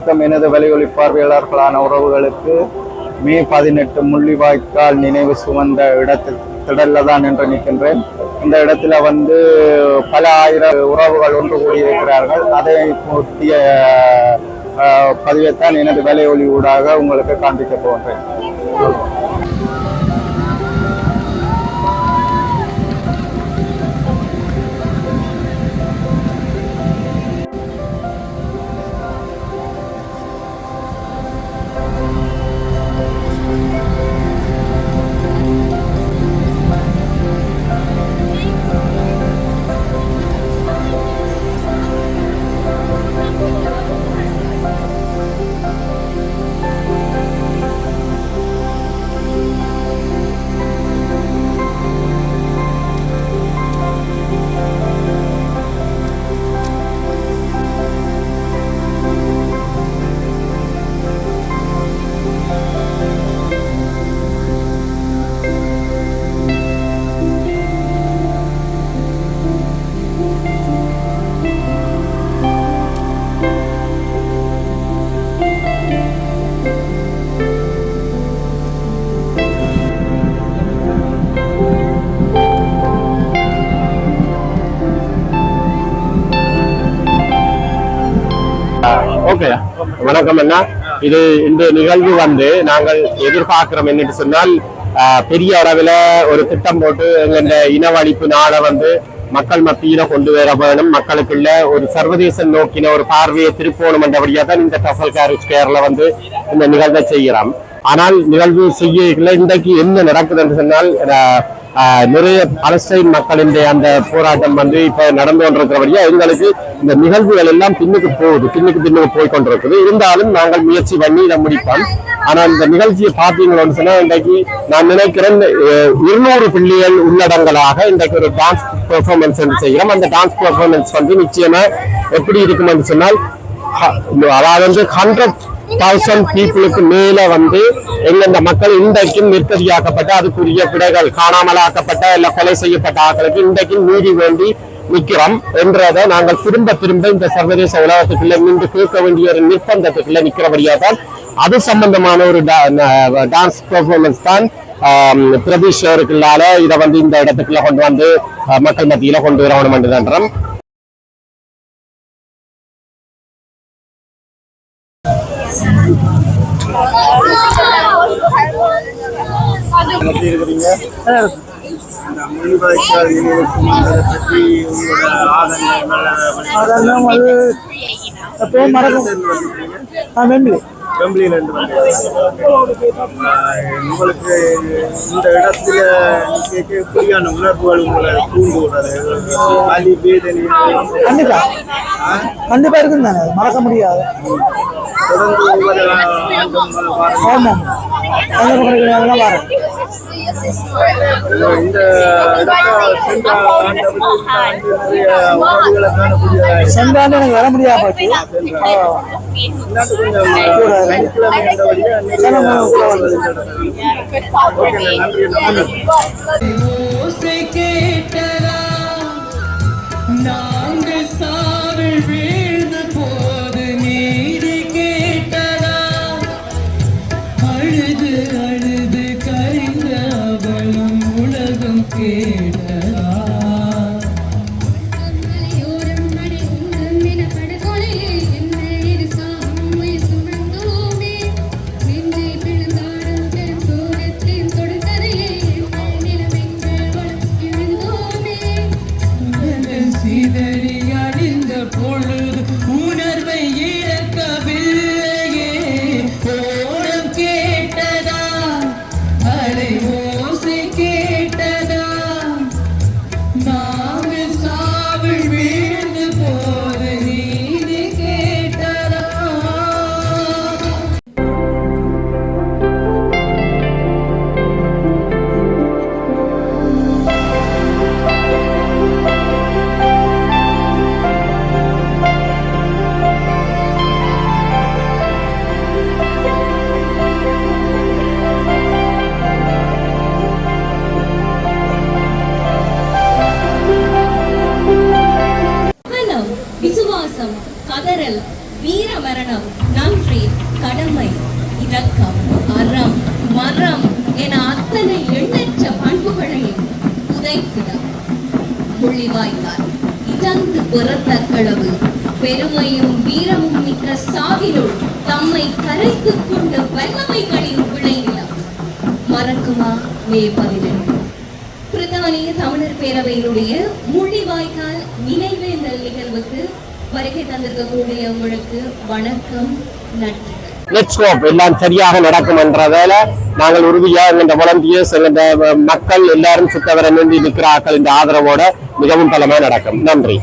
வணக்கம். எனது வலையொலி பார்வையாளர்களான உறவுகளுக்கு மே பதினெட்டு முள்ளிவாய்க்கால் நினைவு சுமந்த இடத்தில் திடல்ல தான் என்று நிற்கின்றேன். இந்த இடத்துல வந்து பல ஆயிரம் உறவுகள் ஒன்று கூடியிருக்கிறார்கள். அதை ஒட்டிய அஹ், பதிவைத்தான் எனது வலையொலி ஊடாக உங்களுக்கு காண்பிக்க போன்றேன் வணக்கம் அண்ணா இது இந்த நிகழ்வு வந்து நாங்கள் எதிர்பார்க்கிறோம் என்னன்னு சொன்னால் பெரிய அளவில் ஒரு திட்டம் போட்டு எங்கள் இனவழிப்பு நாளை வந்து மக்கள் மத்தியில கொண்டு வர வேணும். மக்களுக்குள்ள ஒரு சர்வதேச நோக்கின ஒரு பார்வையை திருப்போணும் என்றபடியா தான் இந்த டஃபல் கேரேஜ் கேர்ல வந்து இந்த நிகழ்வை செய்கிறோம். ஆனால் நிகழ்வு செய்யல இன்றைக்கு என்ன நடக்குது என்று சொன்னால் நிறைய பலஸ்டைன் மக்களின் அந்த போராட்டம் வந்து இப்ப நடந்து கொண்டிருக்கிறபடியா எங்களுக்கு இந்த நிகழ்வுகள் எல்லாம் பின்னுக்கு போகுது பின்னுக்கு பின்னுக்கு போய் கொண்டிருக்குது இருந்தாலும் நாங்கள் முயற்சி பண்ணி இதை முடிப்போம். ஆனா இந்த நிகழ்ச்சியை பார்த்தீங்களோன்னு சொன்னா இன்றைக்கு நான் நினைக்கிறேன் இருநூறு பிள்ளைகள் உள்ளடங்கலாக இன்றைக்கு ஒரு டான்ஸ் பெர்ஃபார்மன்ஸ் வந்து செய்கிறோம். அந்த டான்ஸ் பெர்ஃபார்மன்ஸ் வந்து நிச்சயமா எப்படி இருக்கும்னு சொன்னால் அதாவது வந்து ஹண்ட்ரட் தௌசண்ட் பீப்புளுக்கு மேல வந்து எந்தெந்த மக்கள் இன்றைக்கும் நிர்கதியாக்கப்பட்ட அதுக்குரிய பிடைகள் காணாமலாக்கப்பட்ட இல்ல கொலை செய்யப்பட்ட ஆட்களுக்கு இன்றைக்கும் நீதி வேண்டி நிக்கிறோம் என்றதை நாங்கள் திரும்ப திரும்ப இந்த சர்வதேச உலகத்துக்குள்ள நின்று கேட்க வேண்டிய ஒரு நிர்பந்தத்துக்குள்ள நிக்கிறபடியா தான். அது சம்பந்தமான ஒரு டான்ஸ் பெர்ஃபார்மன்ஸ் தான் பிரதீஷ் அவருக்குள்ளால இதை வந்து இந்த இடத்துக்குள்ள கொண்டு வந்து மக்கள் மத்தியில கொண்டு வரணும் என்று எப்படி இருக்கிறீங்க? அதெல்லாம் அது எப்பவும் மறக்கும் ஆ மெம்பி பெம்பிளியிலிருந்து உங்களுக்கு இந்த இடத்துல எப்படியான உணர்வுகள் உங்களை தூண்டு விடுறது வலி வேதனை கண்டிப்பா. கண்டிப்பா இருக்கும் தானே மறக்க முடியாது. தொடர்ந்து ஒவ்வொரு ஆண்டும் வாரம் ஆமாம். அந்த எனக்கு வர முடியாது அழுது அழுது கரைந்த அவளம் உலகம் கேட. முள்ளிவாய்க்கால் இழந்து பிறந்த பெருமையும் வீரமும் மிக்க சாவிலுள் தம்மை கரைத்து கொண்ட வல்லமைகளின் விளைநிலம் மறக்குமா மே பதினெட்டு? பிரதானிய தமிழர் பேரவையினுடைய முள்ளிவாய்க்கால் நினைவேந்தல் நிகழ்வுக்கு வருகை தந்திருக்கக்கூடிய உங்களுக்கு வணக்கம் நன்றி. லெட்ஸ் ஹோப் எல்லாம் சரியாக நடக்கும் என்றதால நாங்கள் உறுதியாக இந்த வாலண்டியர்ஸ் இந்த மக்கள் எல்லாரும் சுத்தவர நின்று நிற்கிறார்கள் இந்த ஆதரவோட மிகவும் பலமா நடக்கும். நன்றி.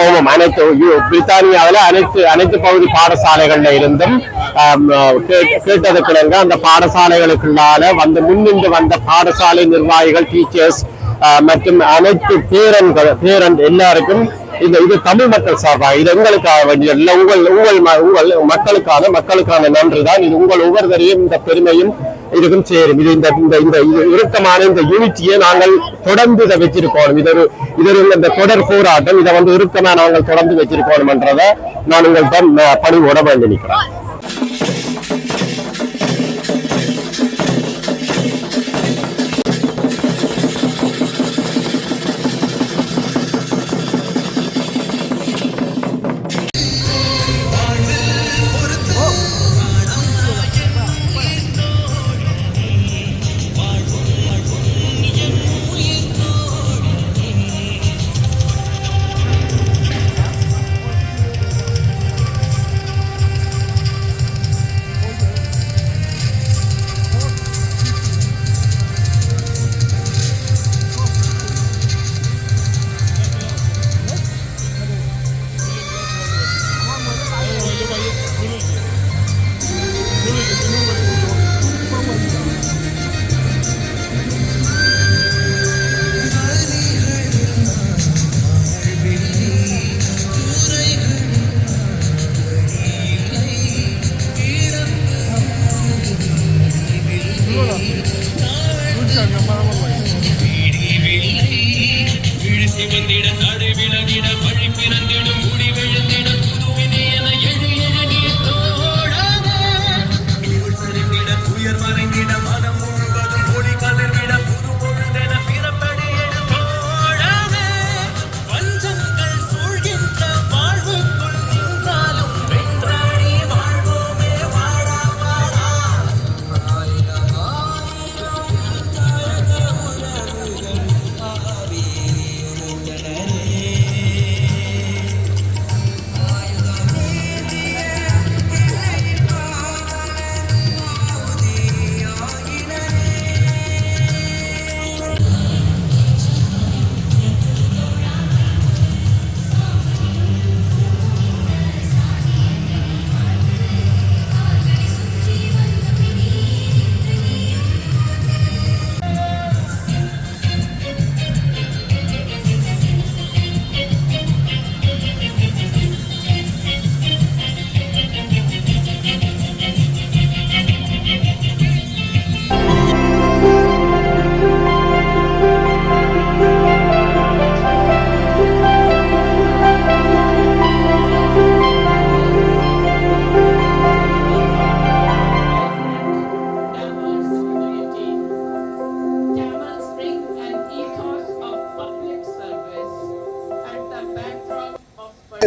ஆமாம் அனைத்து பிரித்தானியாவில் அனைத்து அனைத்து பகுதி பாடசாலைகள்ல இருந்தும் ஆம், கே- கேட்டதுக்கிழங்க அந்த பாடசாலைகளுக்குள்ளால வந்து முன்னின்று வந்த பாடசாலை நிர்வாகிகள் டீச்சர்ஸ் மற்றும் அனைத்து பேரன்கள் பேரன் எல்லாருக்கும் இந்த இது தமிழ் மக்கள் சார்பாக இது எங்களுக்காக வேண்டிய இல்லை உங்கள் உங்கள் உங்கள் மக்களுக்கான மக்களுக்கான நன்றி தான் இது உங்கள் ஒவ்வொருவரையும் இந்த பெருமையும் இதுக்கும் சேரும். இது இந்த இந்த இந்த இறுக்கமான இந்த யூனிட்டியை நாங்கள் தொடர்ந்து இதை வச்சிருக்கோம். இது ஒரு இது ஒரு இந்த தொடர் போராட்டம். இதை வந்து இறுக்கமா நாங்கள் தொடர்ந்து வச்சிருக்கோம் என்றதை நான் உங்கள்கிட்ட பணிவோட வேண்டி நிற்கிறேன்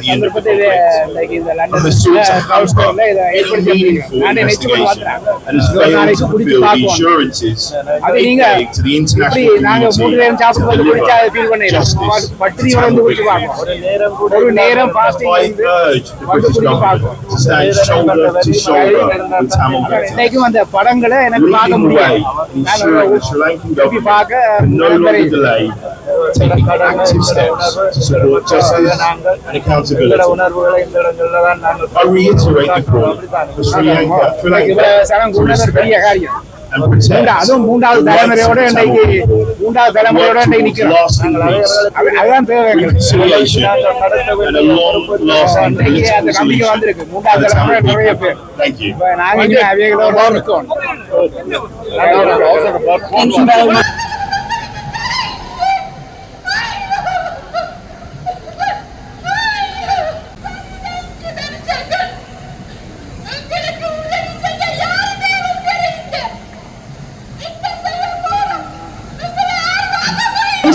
can no longer விரும்புகிறேன். delay taking active steps to support justice and accountability. உணர்வுகளை இந்த இடங்கள்ல தான் நாங்கள் I reiterate the call for Sri Lanka, Sri இவ்வளவு சனம் Lanka to கூடது ஒரு பெரிய respect காரியம் and மூன்றா- protect அதுவும் மூன்றாவது the rights தலைமுறையோட of இன்னைக்கு Tamil people. மூன்றாவது தலைமுறையோட Work இன்னைக்கு towards நிக்கிறோம் lasting peace, அது- அதுதான் தேவை எங்களுக்கு. reconciliation, and a long-lasting இன்னைக்கு அந்த political நம்பிக்கை solution வந்திருக்கு for மூன்றாவது the தலைமுறை Tamil நிறைய people. பேர் Thank you. இப்ப நாங்க இங்க அவைகளோட இருக்கோம்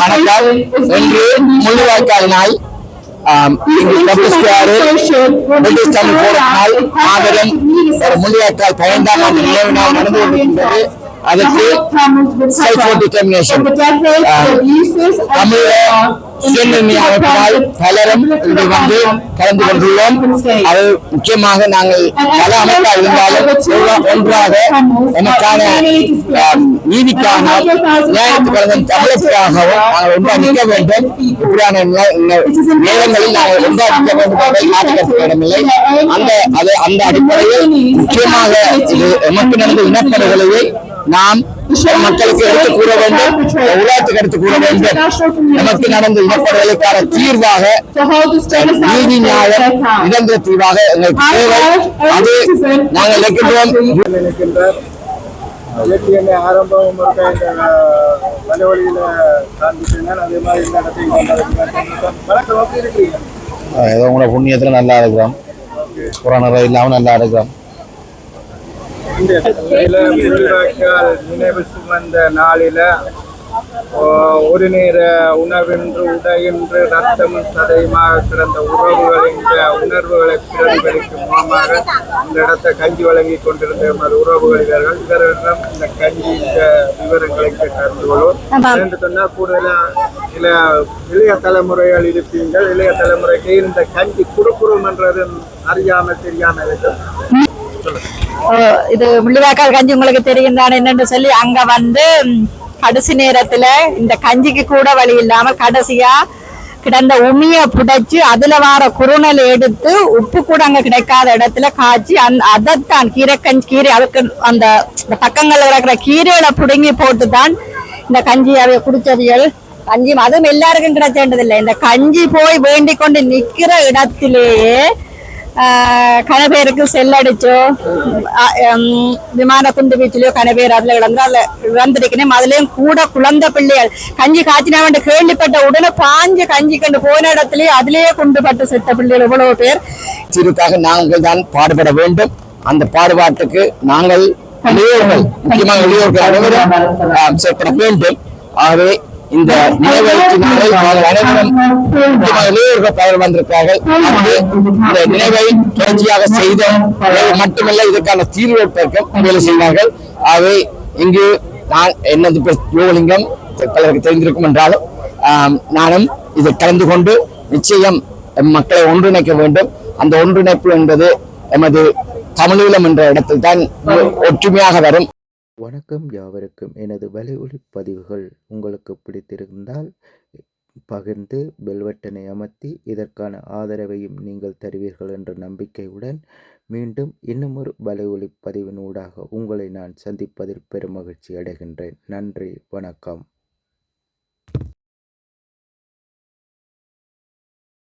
வணக்கம். இன்று முள்ளிவாய்க்கால் நாள் மாபெரும் முள்ளிவாய்க்கால் பதினைந்தாம் ஆண்டு நினைவு நாள் நடந்து கொண்டிருக்கின்றது அதற்கு செல்ஃப் டிட்டர்மினேஷன் பலரும் இங்கு வந்து கலந்து கொண்டுள்ளோம். அது முக்கியமாக நாங்கள் பல அமைப்பாக இருந்தாலும் ஒன்றா- ஒன்றாக ஆம், நீதிக்கான நியாயத்துக்கான தமிழுக்காகவும் நாங்கள் ஒன்றா நிற்க வேண்டும். இப்படியான நேரங்களில் நாங்கள் ஒன்றா நிற்க வேண்டும் என்பதை அந்த அது அந்த அடிப்படையில் முக்கியமாக இது எமக்கு நடந்த இனப்படுகொலையை நாம் மக்களுக்கு எடுத்து கூற வேண்டும் உலகத்துக்கு எடுத்து கூற வேண்டும். நமக்கு நடந்த இனப்படுகொலைக்கான தீர்வாக நீதி நியாயம் நிரந்தர தீர்வாக எங்களுக்கு தேவை. அது நாங்கள் இருக்கின்றோம் நினைக்கின்றார் இலக்கியமே ஆரம்பம் இருக்க இந்த வலிவழியில காண்பிச்சிருந்தேன் அதே மாதிரி இந்த இடத்தையும் கொண்டாடுகிறேன் வணக்கம் எப்படி இருக்கிறீங்க ஏதோ உங்களோட புண்ணியத்துல நல்லா இருக்கிறோம். புறநரை இல்லாம நல்லா இருக்கிறோம். நினைவு சுமந்த நாளில ஒரு நேர உணவென்று உடையென்று ரத்தம் சதையுமாக கிடந்த உறவுகள் என்ற உணர்வுகளை பிரதிபலிக்கும் மூலமாக இந்த இடத்தை கஞ்சி வழங்கி கொண்டிருந்த எமது உறவுகள் இவர்கள் இவர்களிடம் இந்த கஞ்சி இந்த விவரங்களை கேட்டு கொள்வோம் என்று சொன்னால் கூடுதலா சில இளைய தலைமுறைகள் இருப்பீங்கள் இளைய தலைமுறைக்கு இந்த கஞ்சி குறுக்குறும் என்றது அறியாமல் தெரியாமல் இருக்கும். இது முள்ளிவாய்க்கால் கஞ்சி உங்களுக்கு தெரியும் தானே என்னன்னு சொல்லி அங்க வந்து கடைசி நேரத்துல இந்த கஞ்சிக்கு கூட வழி இல்லாம கடைசியா கிடந்த உமிய புடைச்சு அதுல வார குறுநல் எடுத்து உப்பு கூட அங்க கிடைக்காத இடத்துல காய்ச்சி அந் அதைத்தான் கீரை கஞ்சி கீரை அதுக்கு அந்த பக்கங்கள்ல இருக்கிற கீரையில புடுங்கி போட்டு தான் இந்த கஞ்சி அவை குடிச்சவியல் கஞ்சி அதுவும் எல்லாருக்கும் கிடைச்சேன்றதில்லை இந்த கஞ்சி போய் வேண்டிக் கொண்டு நிக்கிற இடத்திலேயே ஆஹ் கன பேருக்கு செல்லடிச்சோ ஹம் விமான குண்டு வீச்சிலையோ கன பேர் அதுல இழந்து அதுல இழந்திருக்கணும் அதுலயும் கூட குழந்தை பிள்ளைகள் கஞ்சி காய்ச்சினா வேண்டி கேள்விப்பட்ட உடனே பாஞ்சு கஞ்சி கண்டு போன இடத்துலயே அதுலயே குண்டு பட்டு செத்த பிள்ளைகள் இவ்வளவு பேர் தீர்வுக்காக நாங்கள் தான் பாடுபட வேண்டும் அந்த பாடுபாட்டுக்கு நாங்கள் இளையோர்கள் முக்கியமாக இளையோர்கள் அனைவரும் செயற்பட வேண்டும் ஆகவே இந்த இளையோர்கள் பலர் வந்திருக்கிறார்கள். வந்து இந்த நினைவை தொடர்ச்சியாக செய்த மட்டுமல்ல இதற்கான தீர்வு எடுப்பதற்கும் வேலை செய்கிறார்கள் ஆகவே இங்கு நான் என்னது யோகலிங்கம் பலருக்கு தெரிந்திருக்கும் என்றாலும் நானும் இதில் கலந்து கொண்டு நிச்சயம் எம் மக்களை ஒன்றிணைக்க வேண்டும். அந்த ஒன்றிணைப்பு என்பது எமது தமிழீழம் என்ற இடத்தில் தான் ஒற்றுமையாக வரும். வணக்கம் யாவருக்கும். எனது வலை ஒளிப்பதிவுகள் உங்களுக்கு பிடித்திருந்தால் பகிர்ந்து பெல்வட்டனை அமர்த்தி இதற்கான ஆதரவையும் நீங்கள் தருவீர்கள் என்ற நம்பிக்கையுடன் மீண்டும் இன்னுமொரு வலை ஒளிப்பதிவினூடாக உங்களை நான் சந்திப்பதில் பெருமகிழ்ச்சி அடைகின்றேன். நன்றி வணக்கம்.